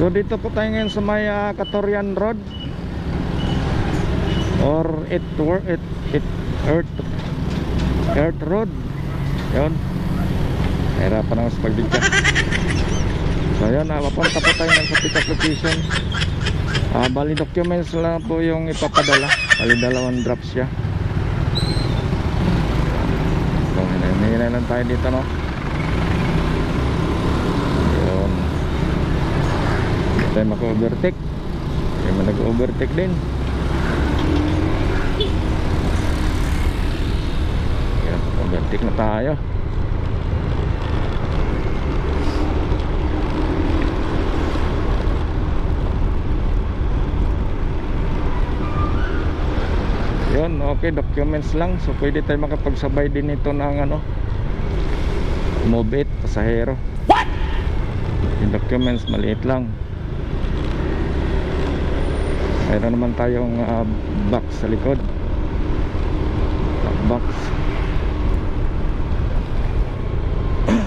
So dito po tayo ngayon sa may ah, Katorian Road or it work it it Earth Earth Road. Yun. Hirapan ako sa pagbigyan. So yun, ah, papunta po tayo ngayon sa pick up location. Ah, bali documents lang po yung ipapadala. Bali dalawang drops siya. So, hinay lang tayo dito, no? Yun. Hindi tayo maka-overtake. Hindi mo nag-overtake din. Yan, overtake na tayo. Yun, okay, documents lang. So pwede tayo makapagsabay din ito ng ano Move it, pasahero. What? Yung documents maliit lang. Mayroon naman tayong ah, box sa likod. Black box.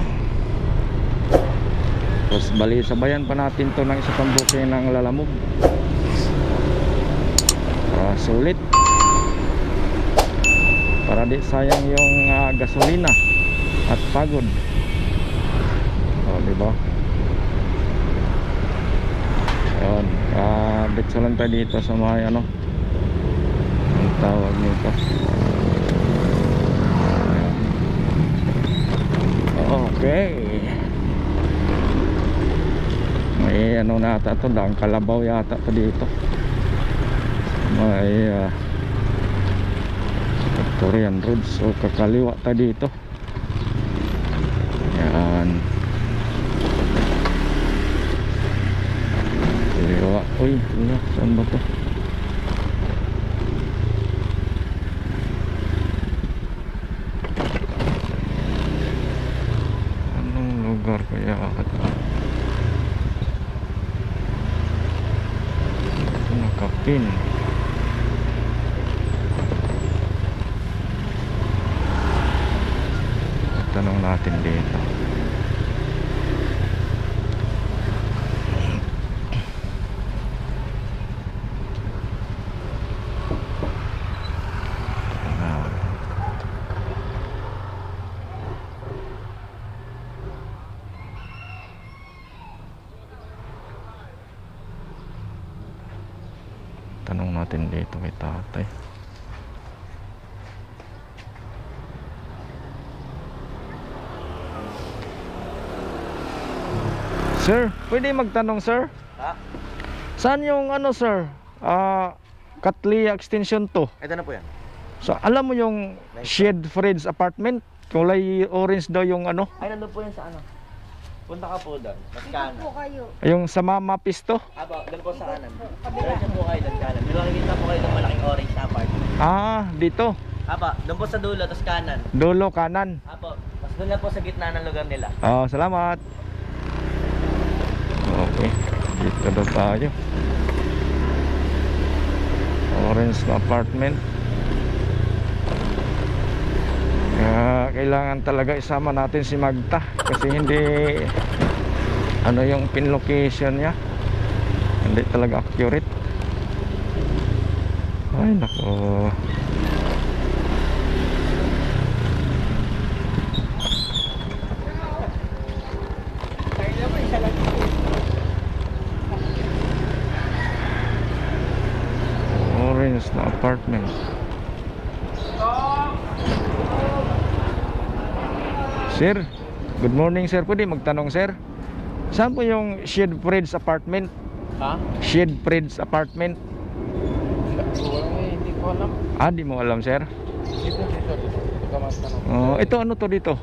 Tapos bali sabayan pa natin to ng isa pang booking ng lalamog. Para sulit para di sayang yung ah, gasolina at pagod oh di ba ah ditso lang tayo dito sa mga ano ang tawag nito. Okay. May ano na ata to dang kalabaw yata to dito. May ah Victorian Road so kakaliwa ta dito yan wala. Saan ba to anong lugar kaya ito ito nakapin tanong natin dito Ah. tanong natin dito kay tatay Sir, pwede magtanong sir? Ha? Saan yung ano sir? Ah, Katlia Extension 2. Ito na po yan. So, alam mo yung Shed Friends apartment? Kulay orange daw yung ano, Ay, nandun po yan sa ano. Punta ka po doon. Mas po kanan. kayo. yung sa Mama Pisto. Aba, doon po sa kanan. Diretso po kayo doon kanan. May makikita po kayo doon malaking orange na apartment. Ah, dito. Aba, doon po sa dulo, tapos kanan. Dulo kanan. Apo, tapos doon lang po sa gitna ng lugar nila. Oh, salamat. Okay. Dito daw tayo. Orange na apartment. Kaya kailangan talaga isama natin si Magta kasi hindi ano yung pin location niya. Hindi talaga accurate. Ay nako. Orange na apartment. Sir, good morning sir. Pwede magtanong sir? Saan po yung Shed Friends apartment? Ha? Shed Friends apartment? hindi ko alam. Ah, di mo alam sir? Dito, dito, dito. Ito ka mas tanong. Oh, ito ano to dito?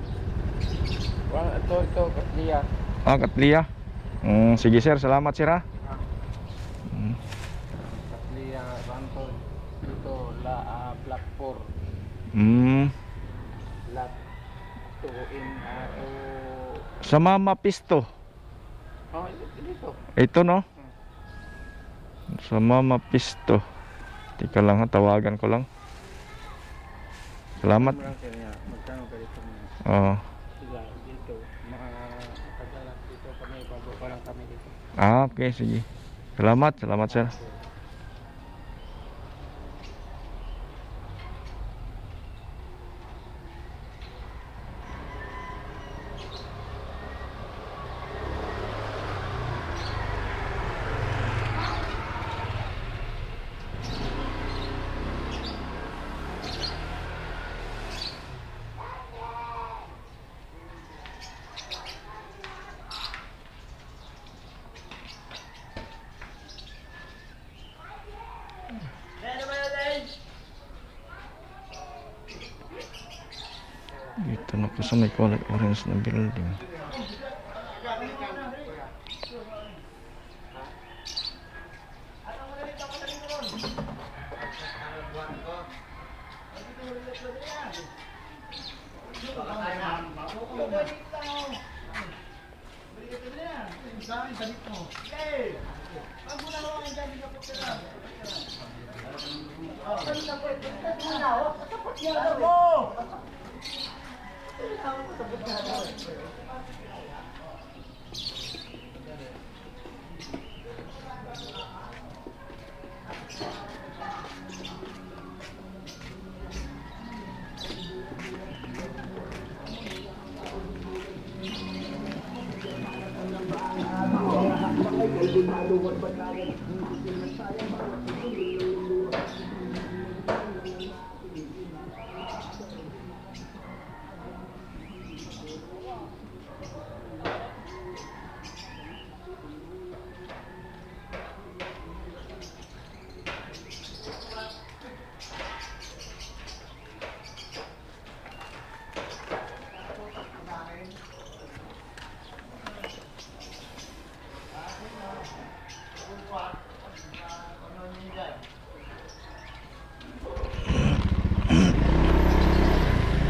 Ito, ito, Katlia. Ah, Katlia. Mm, sige sir, salamat sir ha. Mm. Katlia, Ranto. Dito, La, uh, Black 4. Mm. Lot 2 in, uh, Sa Mama Pisto. Oh, dito. Ito no? Sa Mama Pisto. Tika lang ha, tawagan ko lang. Salamat. Magkano ka dito? Oh. Sila, dito. Mga Kagalat dito kami, bago pa lang kami dito. Ah, okay, sige. Salamat, salamat sir. Sa may kulay orange na building.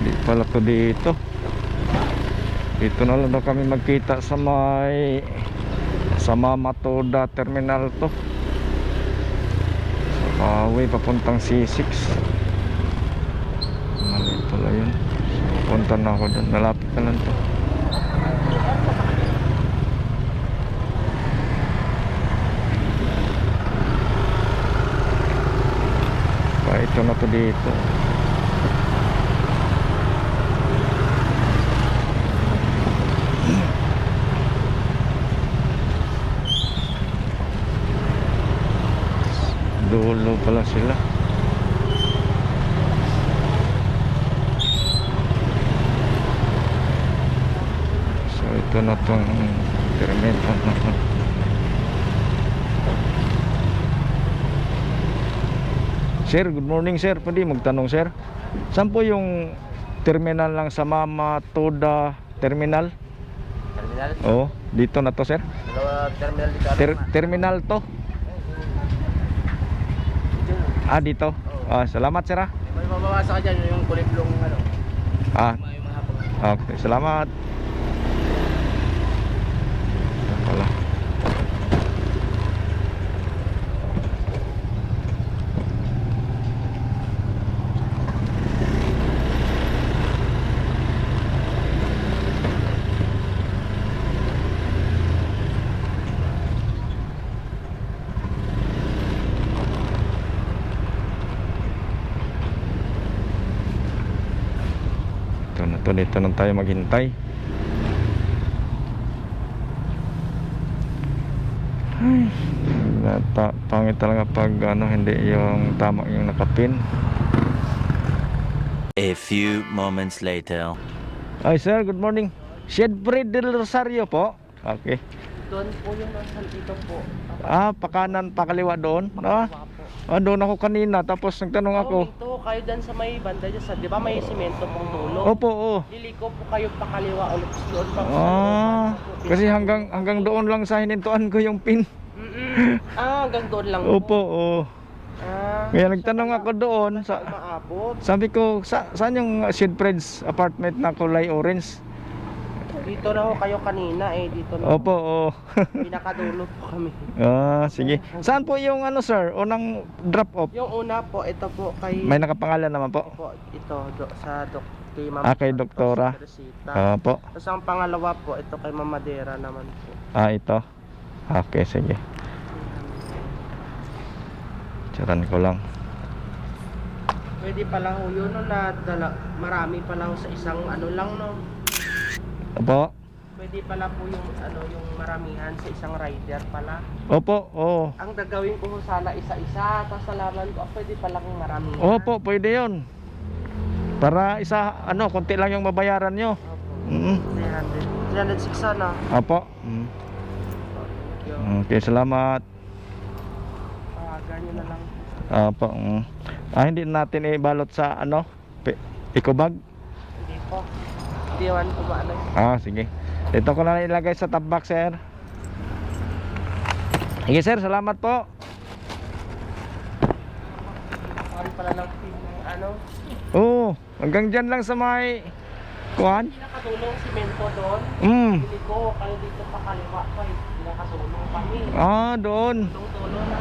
Di pala to dito. Dito na lang kami magkita sa may sa Mamatoda Terminal to. Sa Kawi papuntang C6. Mali pala yun. Punta na ako doon. Malapit na lang to. Ito na to dito. Dulo pala sila. So ito na tong terminal na to. Sir, good morning sir. Pwede magtanong sir. Saan po yung terminal lang sa Mama Toda Terminal? Terminal? Oo, dito na to sir. Dalawa terminal dito. ano Ter- terminal to. Ah, dito. Ah, salamat sir ah. May mababasa ka dyan, yung kuliblong ano. Ah, okay. Salamat. Ito pala. Ito na to, dito na tayo maghintay. Ay, nata, pangit talaga pag ano, hindi yung tama yung nakapin. A few moments later. Ay sir, good morning. Shed Bread del Rosario po. Okay. Doon po yung nasa dito po. Ah, pakanan, pakaliwa doon. Mga po. ah, doon ako kanina tapos nagtanong ako. Oh, ito, kayo dyan sa may banda dyan sa, di ba may simento pong dulo? Opo, oo. Liliko po kayo pakaliwa ulit doon sa Ah, kasi hanggang hanggang doon lang sa hinintuan ko yung pin. Ah, hanggang doon lang Opo, oo. Ah, Kaya nagtanong ako doon sa. Sabi ko, sa, saan yung Shed Friends apartment na kulay orange? Dito na ho kayo kanina eh, dito na. Opo, oo. Pinakadulo po kami. ah, sige. Saan po yung ano sir, unang drop off? Yung una po, ito po kay... May nakapangalan naman po. po, ito, do, sa Doc kay Ma'am Ah, kay Doktora. Opo. Tapos ang pangalawa po, ito kay Ma'am Madera naman po. Ah, ito. Okay, sige. Tsaran ko lang. Pwede pala ho yun no, na dala, marami pala ho sa isang ano lang no. Opo. Pwede pala po yung ano yung maramihan sa isang rider pala. Opo, oo. Ang gagawin ko sana isa-isa, tapos salaman ko, ah, pwede pala kung maramihan. Opo, pwede yun. Para isa, ano, konti lang yung babayaran nyo. Opo. Mm. 300. 306 sana. Opo. Mm. Okay, salamat. Tawagan nyo na lang. Opo. Mm. Ah, hindi natin ibalot sa, ano, eco bag. Hindi po. Hindi naman maano. Ah, sige. Dito ko na ilagay sa top box, sir. Sige, sir. Salamat po. Sorry pala ng ano. Oo. Hanggang dyan lang sa may... Kuhan? Hindi nakatulong simento doon. Mm. Hindi ko, kayo dito pa kaliwa pa eh. Hindi nakatulong kami. Ah, doon. Tulong-tulong na.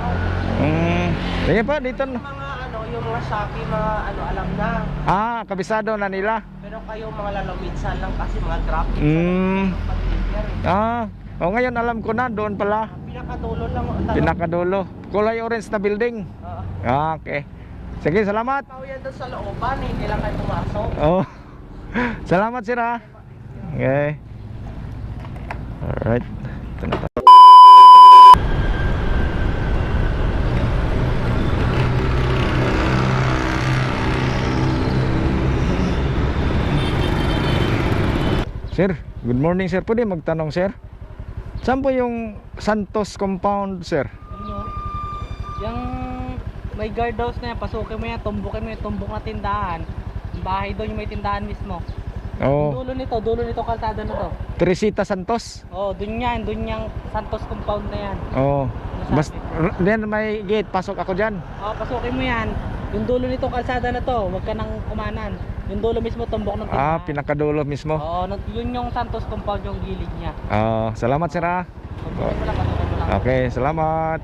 Mm. Sige po, dito Yung mga ano, yung mga Shopee, mga ano, alam na. Ah, kabisado na nila. Pero kayo mga lalamitsan lang kasi mga graphics. Mm. Pag-deliver eh. Ah, o ngayon alam ko na, doon pala. Pinakadulo lang. Talaga. Pinakadulo. Kulay orange na building. Oo. Ah, okay. Sige, salamat. Tao yan doon sa looban eh. Hindi lang kayo pumasok. Oh. salamat, sir ha. Okay. Alright. Ito na tayo. Sir, good morning sir. Pwede magtanong sir? Saan po yung Santos compound sir? Ano? Yung may guardhouse na yan, pasukin mo yan, tumbukin mo yung tumbok na tindahan. Yung bahay doon yung may tindahan mismo. Oh, Dulo nito, dulo nito kalsada na to. Teresita Santos. Oh, dun yan, dun yung Santos compound na yan. Oh. Ano Bas, then may gate, pasok ako diyan. Oh, pasukin mo yan. Yung dulo nito kalsada na to, huwag ka nang kumanan. Yung dulo mismo tumbok ng tindahan. Ah, pinakadulo mismo. Oo, oh, yun yung Santos compound yung gilid niya. Ah, salamat sir mo lang, mo lang. Okay, salamat.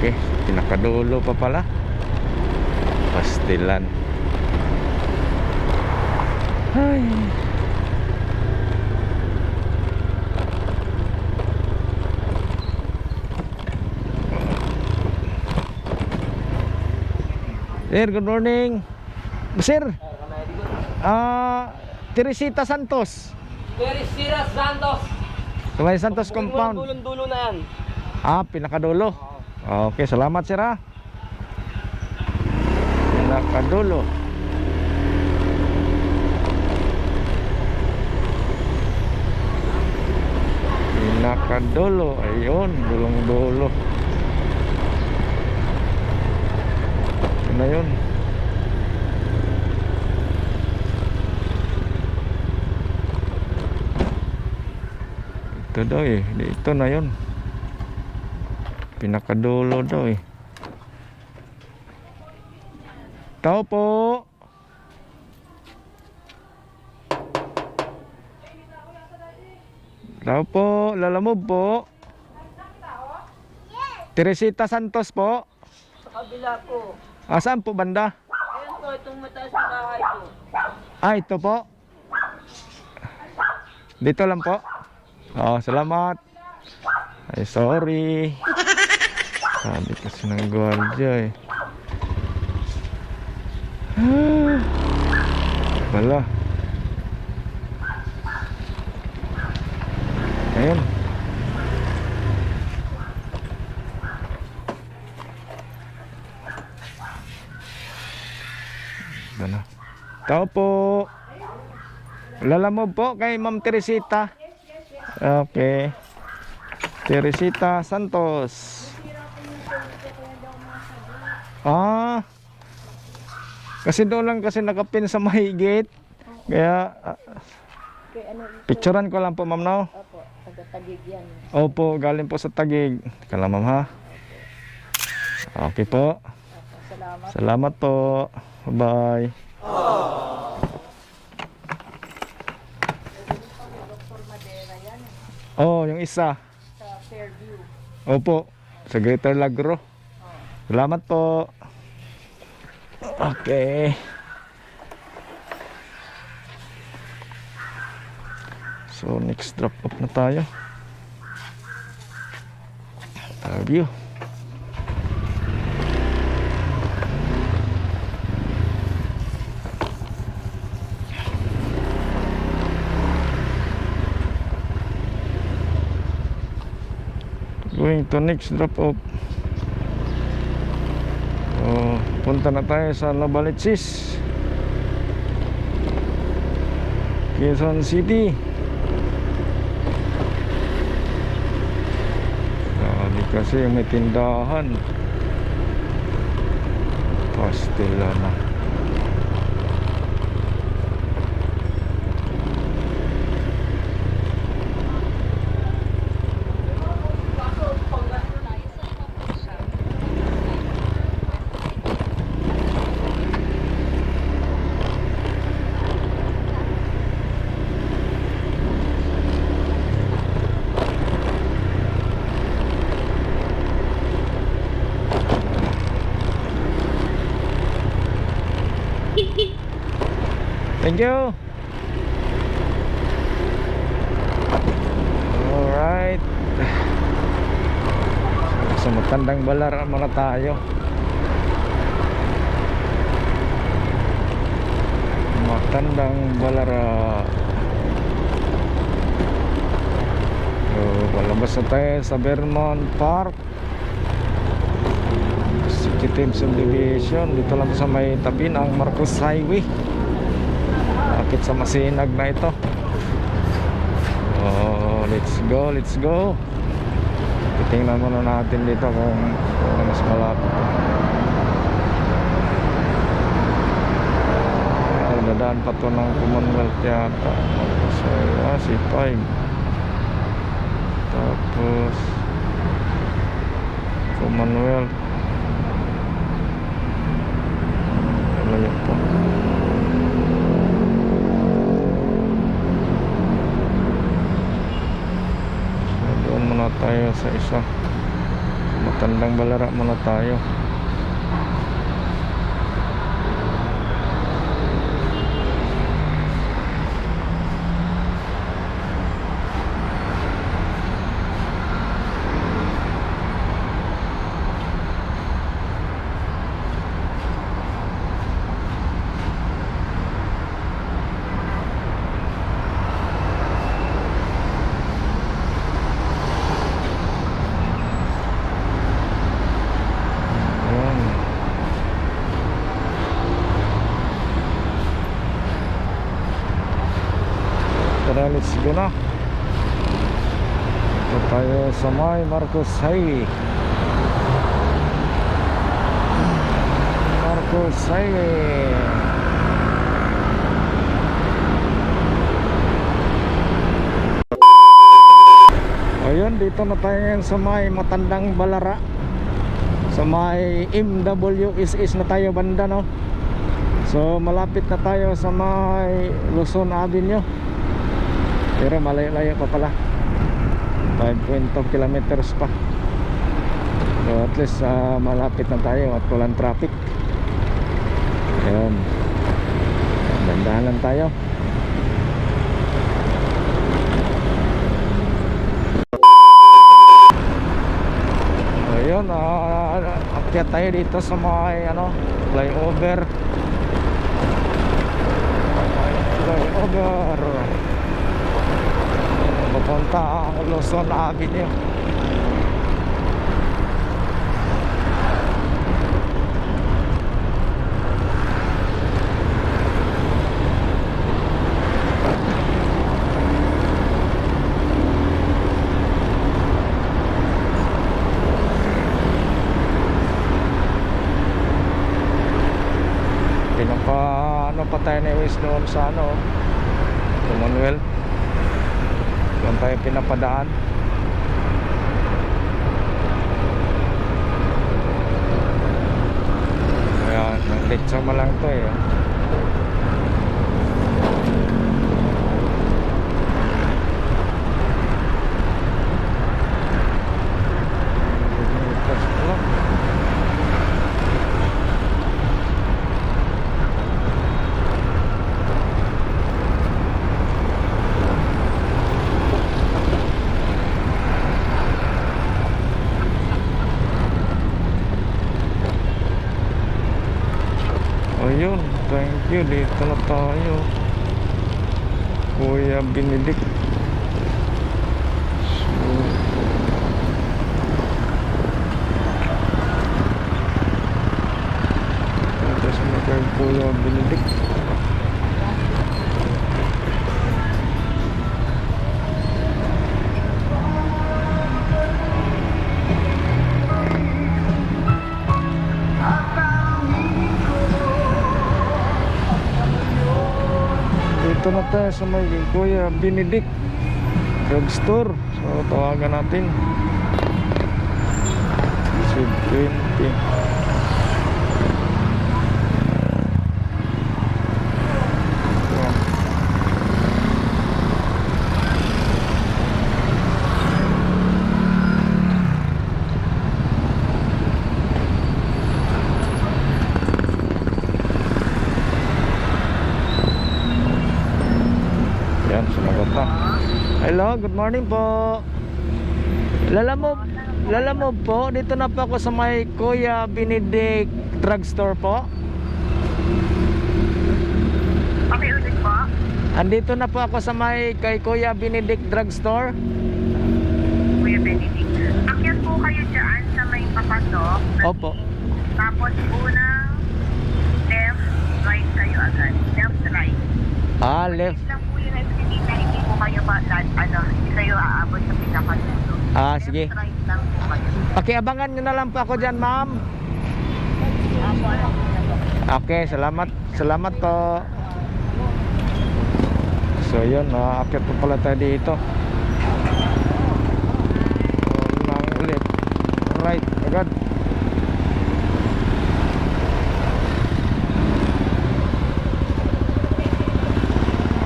Okay, pinakadulo pa pala. Pastilan. Ay. Sir, good morning. Sir, ah, Teresita Santos. Teresita Santos! Tumay Santos compound. Dulong-dulo na yan. Ah, pinakadulo. Okay, salamat sir ha. Pinakadulo. Pinakadulo. Ayun, dulong-dulo. Na yun. Ito daw eh. Ito na yun. Pinakadulo daw eh. Tao po. Tao po, lalamove po. Teresita Santos po. Sa kabila po. Ah, saan po banda? Ayan po, itong mataas na bahay po. Ah, ito po. Dito lang po. Oh, salamat. Ay, sorry. Sabi kasi ng gwardiya eh. Ah. Wala. Ayun. Ano? Tao po. Lalamove po kay Ma'am Teresita. Okay. Teresita Santos. Ah. Kasi doon lang kasi nakapin sa may gate. Kaya ah, picturean ko lang po ma'am no. Opo, taga-tagig yan. Opo, galing po sa Tagig. Kala ma'am ha. Okay po. Salamat. Salamat po. Bye. Oh, yung isa. Sa Fairview. Opo, sa Greater Lagro. Salamat po. Okay. So next drop off na tayo. Tayo. Going to next drop off. So, punta na tayo sa Novalitsis. Quezon City. Sabi kasi may tindahan. Pastila na. Thank you. Alright. Sa matandang balara muna tayo. Matandang balara. So, palabas na tayo sa Vermont Park. Executive Subdivision. Dito lang sa may tabi ng Marcos Highway. Akit sa masinag na ito. Oh, let's go, let's go. Titingnan muna natin dito kung, kung mas malapit. Dadaan pa to ng Commonwealth yata. So, ah, si 5. Tapos, Commonwealth. Malayo po. So, doon muna tayo sa isa. Matandang balara muna tayo Ayan. Tara, let's go na. Ito tayo sa may Marcos Highway. Marcos Highway. Ayun, dito na tayo ngayon sa may matandang balara sa may MWSS na tayo banda no so malapit na tayo sa may Luzon Avenue pero malayo-layo pa pala. 5.2 kilometers pa. So at least ah, malapit na tayo at walang traffic. Ayun dandahan lang tayo. Ayun, ah, akyat tayo dito sa mga ano, flyover. Flyover. Papunta ang Luzon Avenue. Pinapa ano pa tayo noon sa ano Commonwealth Doon tayo pinapadaan. Ayan, nag-litsa mo lang to eh Meters pa lang. You. Dito na tayo sa may Kuya Benedict Drugstore. So, tawagan natin. Si 20. Yan. Yan, sumagot na. Hello, good morning po. Lalamove, lalamove po. Dito na po ako sa may Kuya Benedict Drugstore po. Okay, ulit po. Andito na po ako sa may kay Kuya Benedict Drugstore. Kuya Benedict. Akyat po kayo dyan sa may papasok. Opo. Tapos unang left, right kayo agad. Left, right. Ah, left. Lang po yung escalator, hindi po kayo ba, lan- ano, hindi kayo aabot sa pinakasulo. Ah, sige. right lang po kayo. Pakiabangan nyo na lang po ako dyan, ma'am. Apo, alam ko na po. Okay, salamat. Salamat po. So yun, nakakit po pala tayo dito. Unang ulit. Right, agad.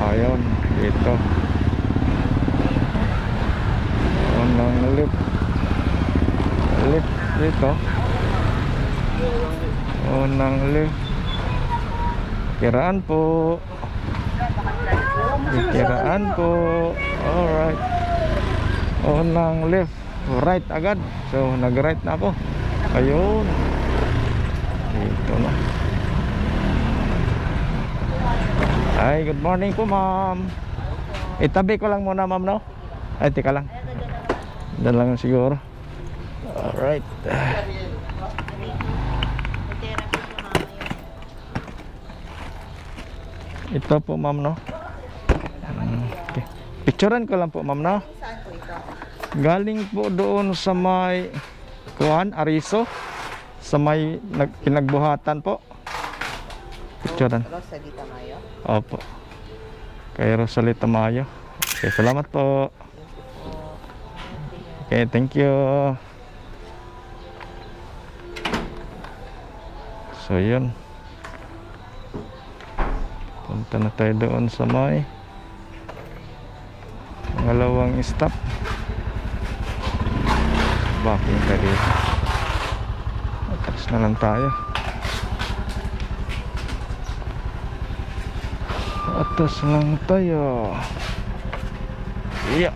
Ayun, dito. Unang ulit. Ulit dito. Unang lift. Kiraan po. Kiraan po. Alright. Unang lift. Right agad. So, nag-right na ako. Ayun. Dito na. Ay, good morning po, ma'am. Itabi ko lang muna, ma'am, no? Ay, tika lang. Doon lang siguro. Alright. Ito po ma'am no. Mm, Okay. Picturean ko lang po ma'am no. Galing po doon sa may Kuan, Ariso. Sa may nag, kinagbuhatan po. Picturean. Rosalita Mayo. Opo. Kay Rosalita Mayo. Okay, salamat po. Okay, thank you. So, yun. Punta na tayo doon sa may pangalawang stop. Bakit ka dito? Atras na lang tayo. Atas lang tayo. Iya.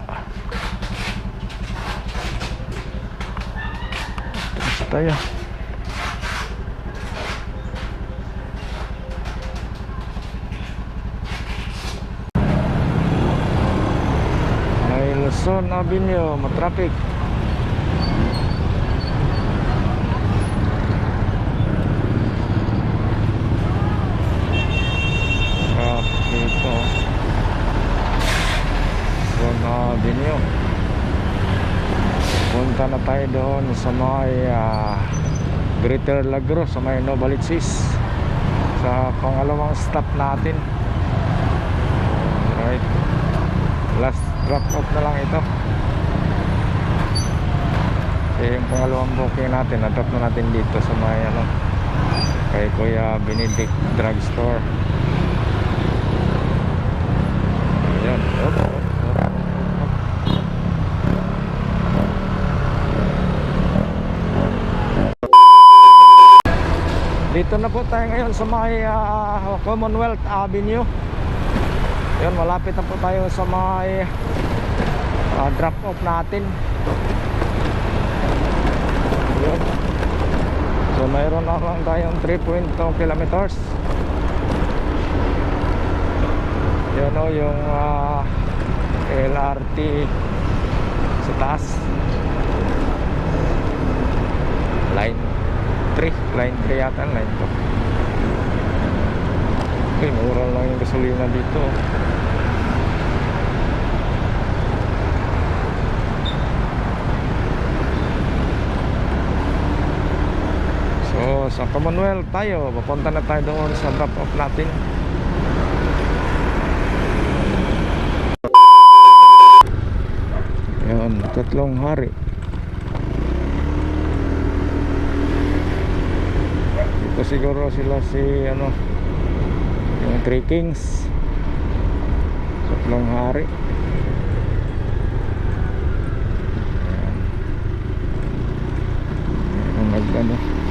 Atas tayo. Luzon Avenue, matraffic. Traffic dito. Luzon Avenue. Punta na tayo doon sa may ah, Greater Lagro, sa may Novaliches. Sa pangalawang stop natin. Right. Last drop off na lang ito. Eh, yung pangalawang booking natin, na-drop na natin dito sa may ano, kay Kuya Benedict Drugstore. Ayan. Op. Dito na po tayo ngayon sa may ah, Commonwealth Avenue. Yun, malapit na po tayo sa may ah, drop off natin. Yun. So mayroon na lang tayong 3.2 kilometers. ano yung ah, LRT sa taas. Line 3, line 3 yata, line 2. Okay, mura lang yung gasolina dito. So, sa Commonwealth tayo. Papunta na tayo doon sa drop off natin. Yan, tatlong hari. Dito siguro sila si ano yung Three Kings. Tatlong hari. Ayan. Yung nag.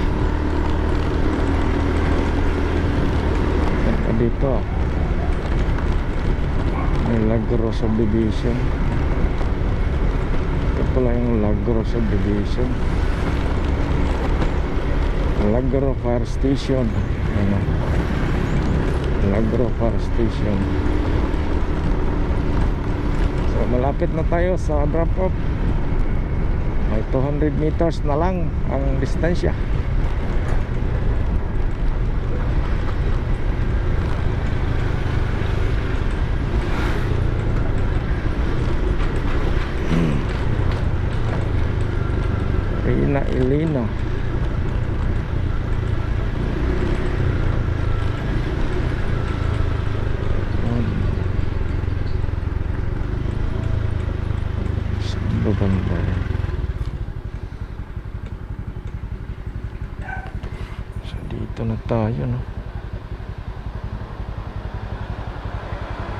Dito. May Lagro subdivision. Ito pala yung Lagro subdivision. Lagro Fire Station. Ano? Lagro Fire Station. So malapit na tayo sa drop off. May 200 meters na lang ang distansya. Saan ba banda yan? So dito na tayo no.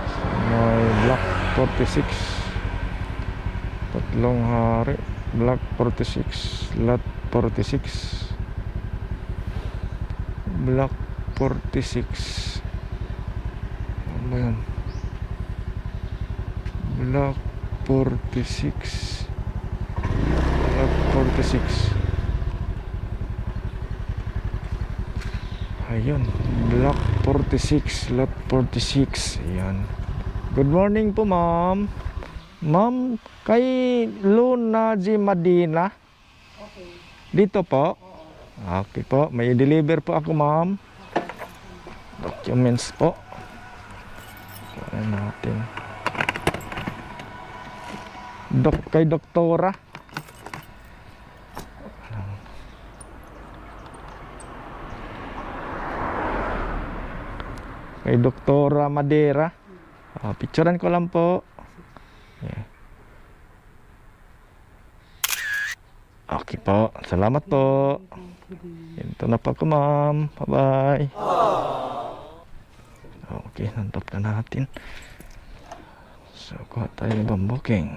Sa may block 46. Tatlong hari. Block 46. Lot 46. Block 46. Ano ba yan? Block 46. Block 46. Ayun, block 46, lot 46. Ayan. Good morning po, ma'am. Ma'am, kay Luna G. Madina? Okay. Dito po? Okay po, may deliver po ako, ma'am. Documents po. Kunin natin. Dok kay doktora. Kay doktora Madera. Ah, picturean ko lang po. Okay po. Salamat po. Ito na po ako, ma'am. Bye-bye. Okay, nantop na natin. So, kuha tayo ng booking.